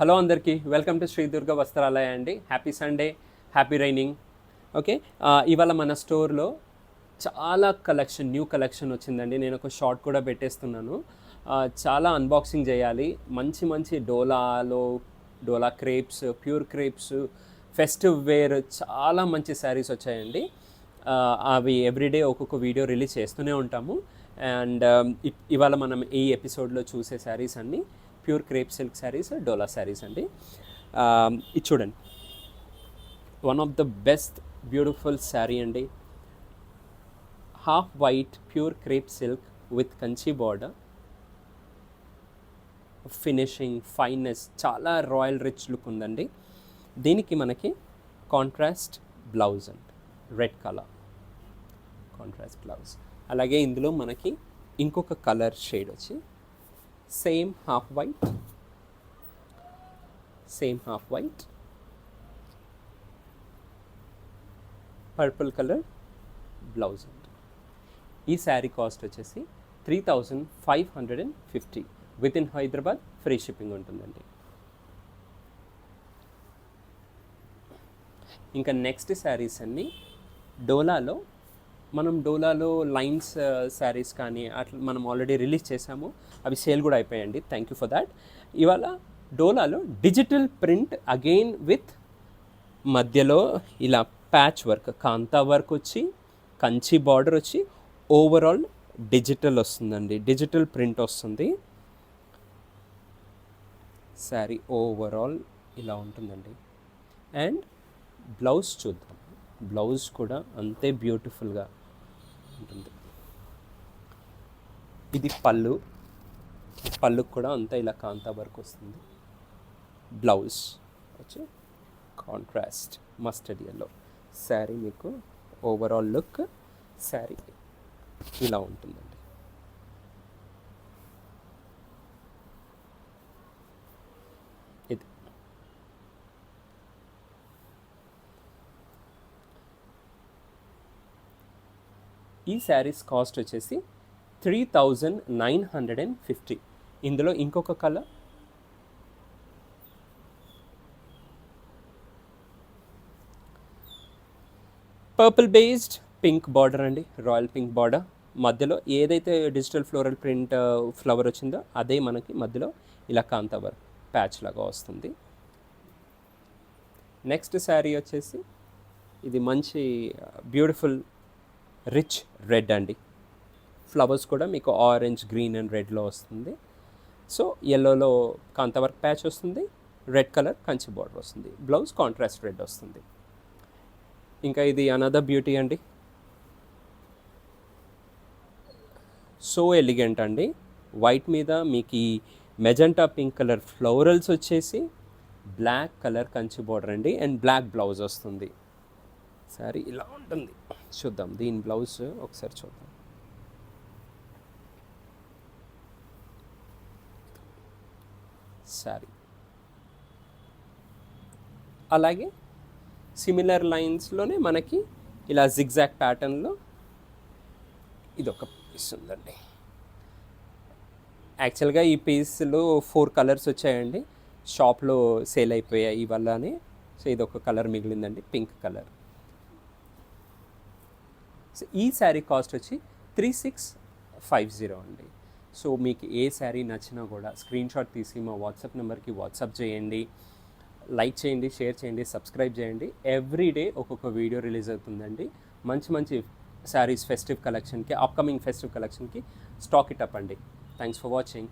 Hello అందరికీ welcome to Shri Durga Vastralaya అండి. Happy Sunday happy raining okay ఇవాళ మన స్టోర్లో చాలా కలెక్షన్ న్యూ కలెక్షన్ వచ్చిందండి. నేను ఒక షార్ట్ కూడా పెట్టేస్తున్నాను. చాలా అన్బాక్సింగ్ చేయాలి. మంచి మంచి డోలాలో Dola crepes pure crepes festive wear చాలా మంచి శారీస్ వచ్చాయండి. అవి ఎవ్రీడే ఒక్కొక్క వీడియో రిలీజ్ చేస్తూనే ఉంటాము. అండ్ um, ఇవాళ మనం ఈ ఎపిసోడ్లో చూసే శారీస్ అన్నీ pure crepe silk saris Dola saris అండి. ఇది చూడండి. One of the best beautiful sari అండి. Half white pure crepe silk with Kanchi border finishing fineness చాలా రాయల్ రిచ్ లుక్ ఉందండి. దీనికి మనకి కాంట్రాస్ట్ బ్లౌజ్ అండి. రెడ్ కలర్ కాంట్రాస్ట్ బ్లౌజ్ అలాగే ఇందులో మనకి ఇంకొక కలర్ షేడ్ వచ్చి same half white same half white purple colour blouse అండి ఈ శారీ కాస్ట్ వచ్చేసి three thousand five hundred and fifty with in Hyderabad free shipping ఉంటుందండి. ఇంకా నెక్స్ట్ శారీస్ అన్నీ డోలాలో మనం డోలాలో లైన్స్ శారీస్ కానీ అట్లా మనం ఆల్రెడీ రిలీజ్ చేసాము అవి సేల్ కూడా అయిపోయాయండి. థ్యాంక్ యూ ఫర్ దాట్ ఇవాళ డోలాలో డిజిటల్ ప్రింట్ అగైన్ విత్ మధ్యలో ఇలా ప్యాచ్ వర్క్ కాంతా వర్క్ వచ్చి కంచి బార్డర్ వచ్చి ఓవరాల్ డిజిటల్ వస్తుందండి. డిజిటల్ ప్రింట్ వస్తుంది. శారీ ఓవరాల్ ఇలా ఉంటుందండి. అండ్ బ్లౌజ్ చూద్దాం. బ్లౌజ్ కూడా అంతే బ్యూటిఫుల్గా ఉంటుంది. ఇది పళ్ళు. పళ్ళుకు కూడా అంతా ఇలా కాంతా వర్క్ వస్తుంది. బ్లౌజ్ వచ్చి కాంట్రాస్ట్ మస్టర్డ్ ఎల్లో శారీ మీకు ఓవరాల్ లుక్ శారీ ఇలా ఉంటుందండి. ఇది. ఈ శారీస్ కాస్ట్ వచ్చేసి three thousand nine hundred and fifty. ఇందులో ఇంకొక colour. Purple based pink border అండి రాయల్ పింక్ బార్డర్ మధ్యలో ఏదైతే డిజిటల్ ఫ్లోరల్ ప్రింట్ ఫ్లవర్ వచ్చిందో అదే మనకి మధ్యలో ఇలా కాంతవర్ ప్యాచ్ లాగా వస్తుంది. నెక్స్ట్ శారీ వచ్చేసి ఇది మంచి uh, బ్యూటిఫుల్ రిచ్ రెడ్ అండి. ఫ్లవర్స్ కూడా మీకు ఆరెంజ్ గ్రీన్ అండ్ రెడ్లో వస్తుంది. సో ఎల్లోలో కాంతవర్క్ ప్యాచ్ వస్తుంది రెడ్ కలర్ కంచి బార్డర్ వస్తుంది. బ్లౌజ్ కాంట్రాస్ట్ రెడ్ వస్తుంది. ఇంకా ఇది అనదర్ బ్యూటీ అండి. సో ఎలిగెంట్ అండి. వైట్ మీద మీకు ఈ మెజెంటా పింక్ కలర్ ఫ్లోరల్స్ వచ్చేసి బ్లాక్ కలర్ కంచి బార్డర్ అండి. అండ్ బ్లాక్ బ్లౌజ్ వస్తుంది. సారీ ఇలా ఉంటుంది. చూద్దాం దీని బ్లౌజ్ ఒకసారి చూద్దాం. సారీ. అలాగే సిమిలర్ లైన్స్లోనే మనకి ఇలా జిగ్జాక్ ప్యాటర్న్లో ఇది ఒక పీస్ ఉందండి. యాక్చువల్గా ఈ పీస్లో ఫోర్ కలర్స్ వచ్చాయండి. షాప్లో సేల్ అయిపోయాయి ఇవల్లనే. సో ఇది ఒక కలర్ మిగిలిందండి పింక్ కలర్ సో ఈ శారీ కాస్ట్ వచ్చి త్రీ సిక్స్ ఫైవ్ జీరో అండి. సో మీకు ఏ శారీ నచ్చినా కూడా స్క్రీన్ షాట్ తీసి మా వాట్సాప్ నెంబర్కి వాట్సాప్ చేయండి. లైక్ చేయండి షేర్ చేయండి సబ్స్క్రైబ్ చేయండి. ఎవ్రీ డే ఒక్కొక్క వీడియో రిలీజ్ అవుతుందండి. మంచి మంచి శారీస్ ఫెస్టివ్ కలెక్షన్కి అప్కమింగ్ ఫెస్టివ్ కలెక్షన్కి స్టాక్ ఇట్ అప్ అండి. Thanks for watching.